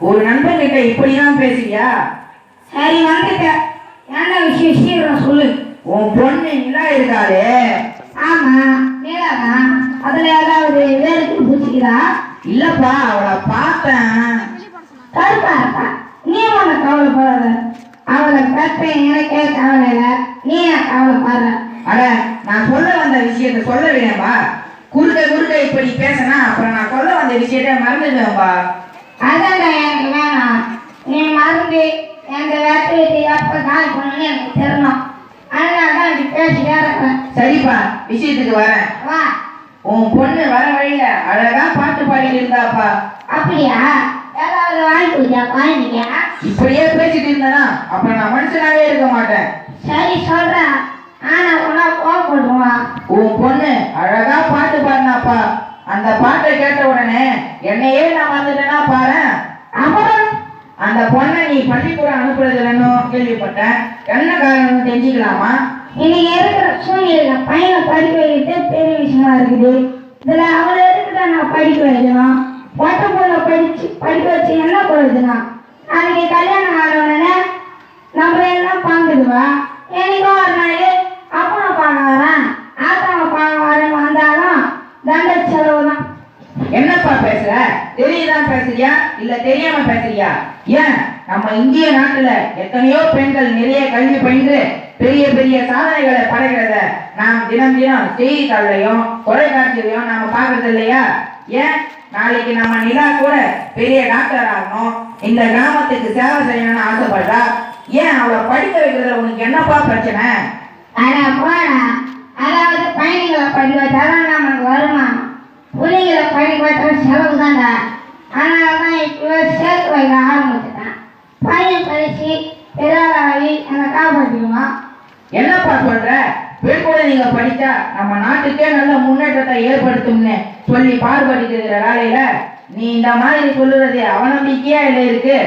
ஒரு நண்பன் கிட்ட இப்படிதான் பேசுவியா? சரி வந்துட்டேன். என்ன விஷயம் சீக்கிரம் சொல்லு. உன் பொண்ணு நிலா இருக்காளே. ஆமா நீலாதா அதுல ஏதாவது வேருக்கு பூச்சிக்குதா? இல்லப்பா அவளை பார்த்தேன். கருப்பா இருக்கா? நீ ஒண்ணு கவலைப்படாத. அவளை பெற்றேன் எனக்கே கவலை இல்லை. நீ ஏன் கவலைப்படுற? அட நான் சொல்ல வந்த விஷயத்த சொல்ல வேணாம்பா குறுக்க குறுக்க இப்படி பேசினா அப்புறம் நான் சொல்ல வந்த விஷயத்த மறந்துடுவேன்பா அதான்டா எனக்கு வேணாம். நீ மறந்து எங்க வெற்றி எப்ப கால் பண்ணணும்னு எனக்கு தெரியணும் அதனால தான் இப்படி பேசிட்டே இருக்கேன். சரிப்பா விஷயத்துக்கு வரேன். வா. உன் பொண்ணு வர வழியில அழகா பாட்டு பாடிட்டு இருந்தாப்பா. அப்படியா? ஏதாவது வாங்கி கொடுத்தியா குழந்தைங்க இப்படியே பேசிட்டு இருந்தனா அப்புறம் நான் மனுஷனாவே இருக்க மாட்டேன். சரி சொல்றேன். ஆனா உனா கோவப்படுவான் உன் பொண்ணு அழகா பாட்டை கேட்ட உடனே என்னையே நான் வந்துட்டேன்னா பாரு. அப்புறம் அந்த பொண்ணை நீ பள்ளிக்கூடம் அனுப்புறது இல்லைன்னு கேள்விப்பட்டேன். என்ன காரணம் தெரிஞ்சுக்கலாமா? இன்னைக்கு இருக்கிற சூழ்நிலையில பையனை படிக்க வைக்கிறது பெரிய விஷயமா இருக்குது. இதுல அவளை எதுக்குடா நான் படிக்க வைக்கணும்? ஒட்ட பொண்ணை படிச்சு படிக்க வச்சு என்ன பண்ணுதுன்னா அன்னைக்கு கல்யாணம் ஆன உடனே நம்ம எல்லாம் பாங்குதுவா எனக்கும் ஒரு நாள் என்னப்பா பேசுற? தெரியுதான் பேசுறியா? இல்ல தெரியாம பேசுறியா? ஏன்? நம்ம இந்திய நாட்டுல எத்தனையோ பெண்கள் நிறைய கல்வி பயின்று பெரிய பெரிய சாதனைகளை படைக்கிறத நாம் தினம் தினம் செய்தித்தாள்லையும் தொலைக்காட்சியிலையும் நாம பாக்குறது இல்லையா? ஏன்? நாளைக்கு நம்ம நிலா கூட பெரிய டாக்டர் ஆகணும். இந்த கிராமத்துக்கு சேவை செய்யணும்னு ஆசைப்படுறா. ஏன் அவளை படிக்க வைக்கிறதுல உனக்கு என்னப்பா பிரச்சனை? அட போடா அதாவது பயணிகளை படிக்க வச்சாதான் நமக்கு வருமானம் புள்ளைங்களை படிக்க வச்சா செலவு தான்டா அதனால தான் இப்போ சேர்த்து ஆரம்பிச்சுட்டேன் பையன் படிச்சு பெரியாராகி என்னை காப்பாற்றிடுமா என்னப்பா சொல்ற? பெண் நீங்க படிச்சா நம்ம நாட்டுக்கே நல்ல முன்னேற்றத்தை ஏற்படுத்தும்னு சொல்லி பாடுபட்டு வேலையில நீ இந்த மாதிரி சொல்லுறது அவநம்பிக்கையா இல்லை இருக்கு?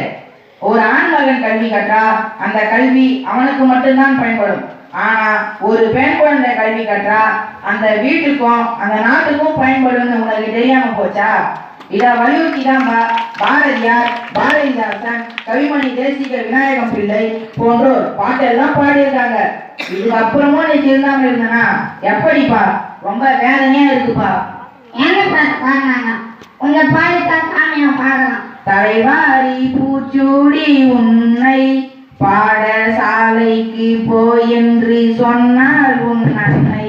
ஒரு ஆண் மகன் கல்வி கற்றா அந்த கல்வி அவனுக்கு மட்டும்தான் பயன்படும். ஆனா ஒரு பெண் குழந்தை கல்வி கற்றா அந்த வீட்டுக்கும் அந்த நாட்டுக்கும் பயன்படும் உனக்கு தெரியாம போச்சா? இத வலியுறுத்தி தான் பாரதியார் பாரதிதாசன் கவிமணி தேசிக விநாயகம் பிள்ளை போன்றோர் பாட்டெல்லாம் பாடியிருக்காங்க. இதுக்கு அப்புறமும் நீ திருந்தாம இருந்தனா? எப்படிப்பா ரொம்ப வேதனையா இருக்குப்பா. கொஞ்சம் பாடித்தான் சாமியை பாடலாம். தலைவாரி பூச்சூடி உன்னை பாடசாலைக்கு போய் என்று சொன்னால் உன் அன்னை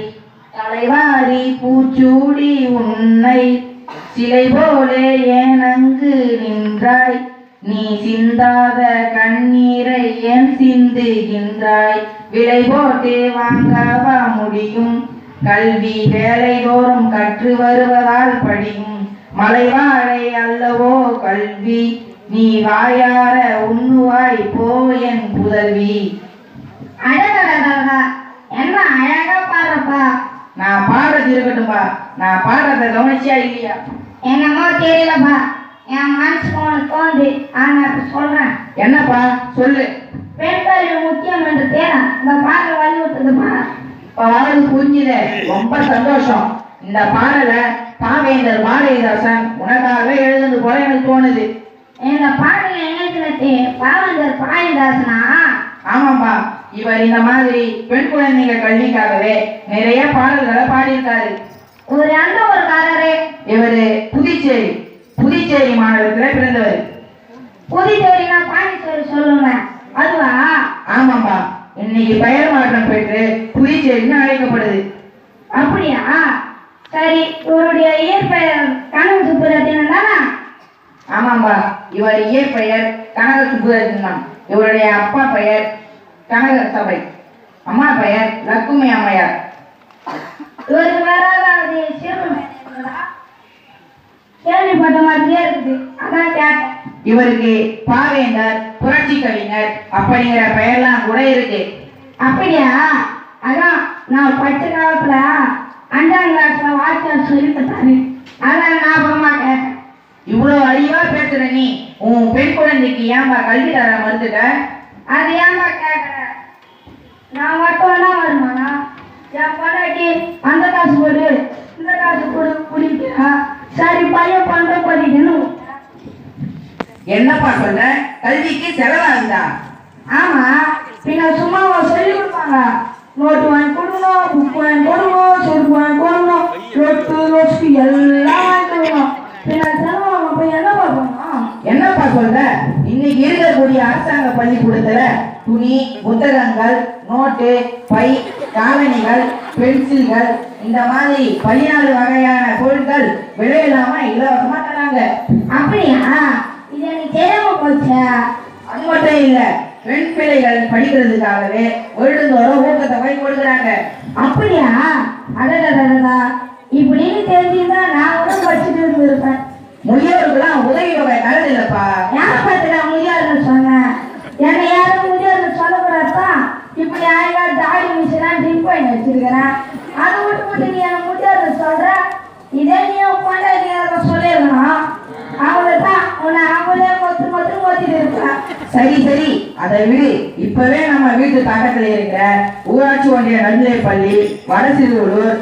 தலைவாரி பூச்சூடி உன்னை சிலை போலே ஏன் அங்கு நின்றாய். நீ சிந்தாத கண்ணீரை ஏன் சிந்துகின்றாய்? விலை போட்டு வாங்கவா முடியும்? கல்வி வேலை தோறும் கற்று வருவதால் படியும். மலைவாழை அல்லவோ கல்வி? நீ வாயார உண்ணுவாய் போ என் புதல்வி. அழகா என்ன அழகா பாருப்பா நான் பாடுறது இருக்கட்டும்பா. நான் பாடுறத கவனிச்சியா இல்லையா? என்னமோ தெரியலப்பா. என் மனசுக்கு ஒன்று தோணுது. ஆனா இப்ப சொல்றேன். என்னப்பா? சொல்லு. பெண் கல்வி முக்கியம் என்று தேரம் இந்த பாடல் வலியுறுத்துதுப்பா பாடல் புரிஞ்சுது. ரொம்ப சந்தோஷம். இந்த பாடலை பாவேந்தர் பாரதிதாசன் உனக்காக எழுதுனது போல எனக்கு தோணுது. இந்த பாடலை இணையத்தினத்து பாவந்தர் பாரதிதாசனா? ஆமாப்பா இவர் இந்த மாதிரி பெண் குழந்தைங்க கல்விக்காகவே நிறைய பாடல்களை பாடியிருக்காரு. ஒரு எந்த ஒரு காரரு இவரு புதுச்சேரி புதுச்சேரி மாநிலத்துல பிறந்தவர். புதுச்சேரினா பாண்டிச்சேரி சொல்லுங்க. அதுவா? ஆமாப்பா இன்னைக்கு பெயர் மாற்றம் பெற்று புதுச்சேரின்னு அழைக்கப்படுது. அப்படியா? சரி இவருடைய இயற்பெயர் கனவு சுப்புரத்தினம் தானா? ஆமாம்பா இவர் இயற்பெயர் கனக சுப்புரத்தினம். இவருடைய அப்பா பெயர் கனக சபை. அம்மா பெயர் லக்குமி அம்மையார். இவருக்கு வராதாவது கேள்விப்பட்ட மாதிரியே இருக்குது. அதான் கேட்டேன். இவருக்கு பாவேந்தர் புரட்சி கவிஞர் அப்படிங்கிற பெயர்லாம் கூட இருக்கு. அப்படியா? அதான் நான் படிச்ச காலத்துல அஞ்சாம் கிளாஸ்ல வாத்தியார் சொல்லி தந்தாரு அதான் ஞாபகமா கேட்டேன். இவ்வளவு அறிவா பேசுற நீ உன் பெண் குழந்தைக்கு ஏன்பா கல்வி தர மறுத்துட்ட அது ஏன்பா கேட்குற நான் மட்டும் தான் வருமானா என் பொண்டாட்டி அந்த காசு போடு இந்த காசு போடு குடிக்கிறா சரி பையன் பண்ற படிக்கணும் என்னப்பா சொல்ற? கல்விக்கு செலவாகுதா? ஆமா. பின்ன சும்மாவா சொல்லி கொடுப்பாங்க. நோட்டு வாங்கி கொடுக்கணும் புக் வாங்கி கொடுக்கணும் செருப்பு வாங்கி கொடுக்கணும் ரொட்டு ரொஸ்க்கு எல்லாம் வாங்கி கொடுக்கணும். பின்ன செலவு என்ன பண்ணணும்? என்னப்பா சொல்ற? இருக்கக்கூடிய அரசாங்க பள்ளிக்கூடத்துல துணி புத்தகங்கள் நோட்டு பை காலணிகள் பென்சில்கள் இந்த மாதிரி பதினாலு வகையான பொருட்கள் விலையில்லாம இலவசமா தராங்க. அப்படியா? இது எனக்கு தெரியாம போச்சே. அது மட்டும் இல்ல பெண் பிள்ளைகள் படிக்கிறதுக்காகவே வருடந்தோறும் ஊக்கத்தொகை கொடுக்குறாங்க. அப்படியா? அடடடடா இப்படின்னு தெரிஞ்சிருந்தா நான் கூட படிச்சுட்டு இருந்திருப்பேன். முதியோருக்கெல்லாம் உதவி தொகை தரது இல்லப்பா யார் பார்த்து நான் முதியோர்னு சொன்னேன் என்னை யாரும் முதியோர்னு சொல்லக்கூடாதா இப்படி அழகா தாடி மிஷினா ட்ரிப் பண்ணி வச்சிருக்கிறேன் அதை விட்டு விட்டு நீ என்ன முதியோர்னு சொல்ற இதே நீ கொண்டாடி சொல்லிடணும் அவங்கள தான் உன்னை அவங்களே மொத்து மொத்து மொத்திட்டு இருப்பேன் சரி சரி அதை இப்பவே நம்ம வீட்டு பக்கத்துல இருக்கிற ஊராட்சி ஒன்றிய நடுநிலைப் பள்ளி வடசிறுவலூர்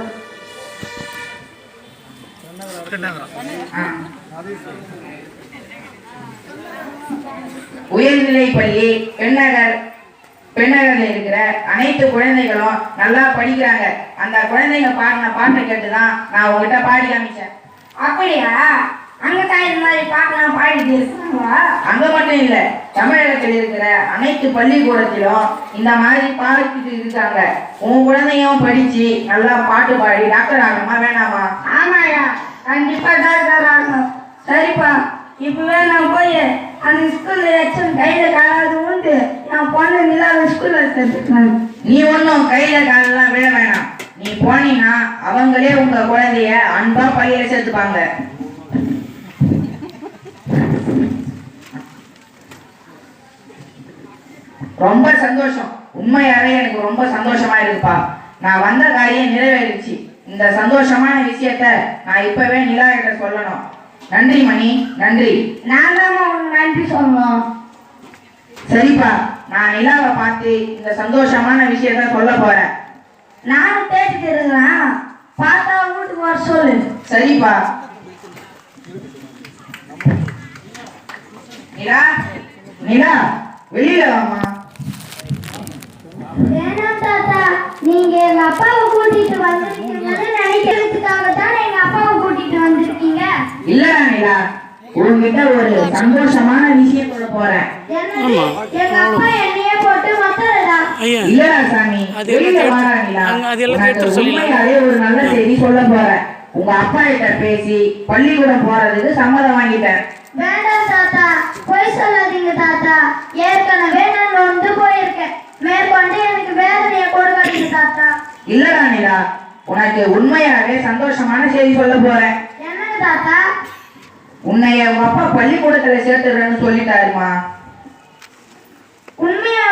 உயர்நிலை பள்ளி பெண்ணகர் பெண்ணகர்ல இருக்கிற அனைத்து குழந்தைகளும் நல்லா படிக்கிறாங்க. அந்த குழந்தைங்க பாடின பாட்டை கேட்டுதான் நான் உங்ககிட்ட பாடி காமிச்சேன். அப்படியா? அங்க தான் இந்த மாதிரி பார்க்கலாம் பாடிட்டு இருக்காங்களா அங்க மட்டும் இல்ல தமிழகத்தில் இருக்கிற அனைத்து பள்ளிக்கூடத்திலும் இந்த மாதிரி பாடிட்டு இருக்காங்க. உன் குழந்தையும் படிச்சு நல்லா பாட்டு பாடி டாக்டர் ஆகணுமா வேணாமா? ஆமாயா கண்டிப்பா டாக்டர் ஆகணும். சரிப்பா இப்பவே நான் போய் அந்த ஸ்கூல்ல எச்சம் கையில காலாவது உண்டு நான் பொண்ணு நிலாவை ஸ்கூல்ல சேர்த்துக்கிறேன். நீ ஒன்றும் கையில காலெல்லாம் விழ வேணாம். நீ போனீன்னா அவங்களே உங்க குழந்தைய அன்பா பள்ளியில சேர்த்துப்பாங்க. ரொம்ப சந்தோஷம். உண்மையாவே எனக்கு ரொம்ப சந்தோஷமா இருக்குப்பா. நான் வந்த காரியம் நிறைவேறிச்சு. இந்த சந்தோஷமான விஷயத்த நான் இப்பவே நிலா கிட்ட சொல்லணும். நன்றி மணி. நன்றி. நான் தான் நன்றி சொல்லணும். சரிப்பா. நான் நிலாவை பார்த்து இந்த சந்தோஷமான விஷயத்த சொல்ல போறேன். நானும் தேடிட்டு இருக்கிறேன். பார்த்தா வீட்டுக்கு வர சொல்லு. சரிப்பா. நிலா. நிலா வெளியில வாமா வேணாம் தாத்தா. நீங்க எங்க அப்பாவை கூட்டிட்டு வந்திருக்கீங்கன்னு நினைக்கிறதுக்காக தான் எங்க அப்பாவை கூட்டிட்டு வந்திருக்கீங்க? இல்லடா நிலா உன்கிட்ட ஒரு சந்தோஷமான விஷயம் சொல்ல போறேன். எங்க அப்பா என்னையே போட்டு மத்தறதா ஐயா இல்லடா சாமி அது அங்க அது எடுத்து சொல்லிடலாம். உண்மையாவே ஒரு நல்ல செய்தி சொல்ல போறேன். உங்க அப்பா கிட்ட பேசி பள்ளிக்கூடம் போறதுக்கு சம்மதம் வாங்கிட்டேன். வேண்டாம் தாத்தா. பொய் சொல்லாதீங்க தாத்தா. ஏற்கனவே நான் போயிருக்கேன் மேற்கொண்டு எனக்கு வேதனையை கொடுக்காதீங்க தாத்தா. இல்லடா நிலா உனக்கு உண்மையாவே சந்தோஷமான செய்தி சொல்ல போறேன். என்னங்க தாத்தா? உன்னைய உங்க அப்பா பள்ளிக்கூடத்துல சேர்த்துடுறேன்னு சொல்லிட்டாருமா. உண்மையா?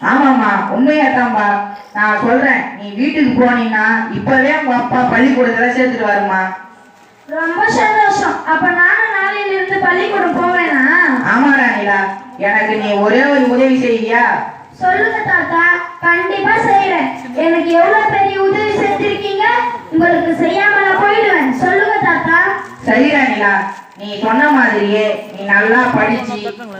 ஆமாம்மா உண்மையாத்தாம்பா நான் சொல்றேன் நீ வீட்டுக்கு போனீங்கன்னா இப்பவே உங்க அப்பா பள்ளிக்கூடத்துல சேர்த்துட்டு வருமா ரொம்ப சந்தோஷம். அப்ப நானும் நாளையில இருந்து பள்ளிக்கூடம் போவேனா? ஆமாடா நிலா எனக்கு நீ ஒரே ஒரு உதவி செய்வியா? சொல்லுங்க தாத்தா கண்டிப்பா செய்யறேன் எனக்கு எவ்வளவு பெரிய உதவி செஞ்சிருக்கீங்க? உங்களுக்கு செய்யாமல போயிடுவேன். சொல்லுங்க தாத்தா. சரிடா நிலா நீ சொன்ன மாதிரியே நீ நல்லா படிச்சு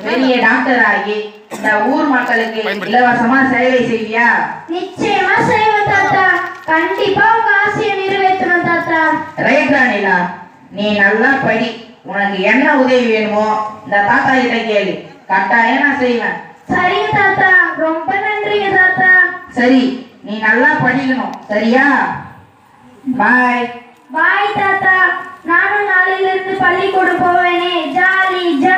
பெரிய டாக்டர் ஆகி இந்த ஊர் மக்களுக்கு இலவசமா சேவை செய்வியா? நிச்சயமா செய்வேன் தாத்தா. கண்டிப்பா உங்க ஆசையை நிறைவேற்றணும் தாத்தா. ரைட்டா நிலா நீ நல்லா படி. உனக்கு என்ன உதவி வேணுமோ இந்த தாத்தா கிட்ட கேளு. கட்டாயம் நான் செய்வேன். சரிங்க தாத்தா ரொம்ப நன்றிங்க தாத்தா. சரி நீ நல்லா படிக்கணும். சரியா? பாய் பாய் தாத்தா. நானும் நாளையில இருந்து பள்ளிக்கூடம் போவேனே. Jolly jolly.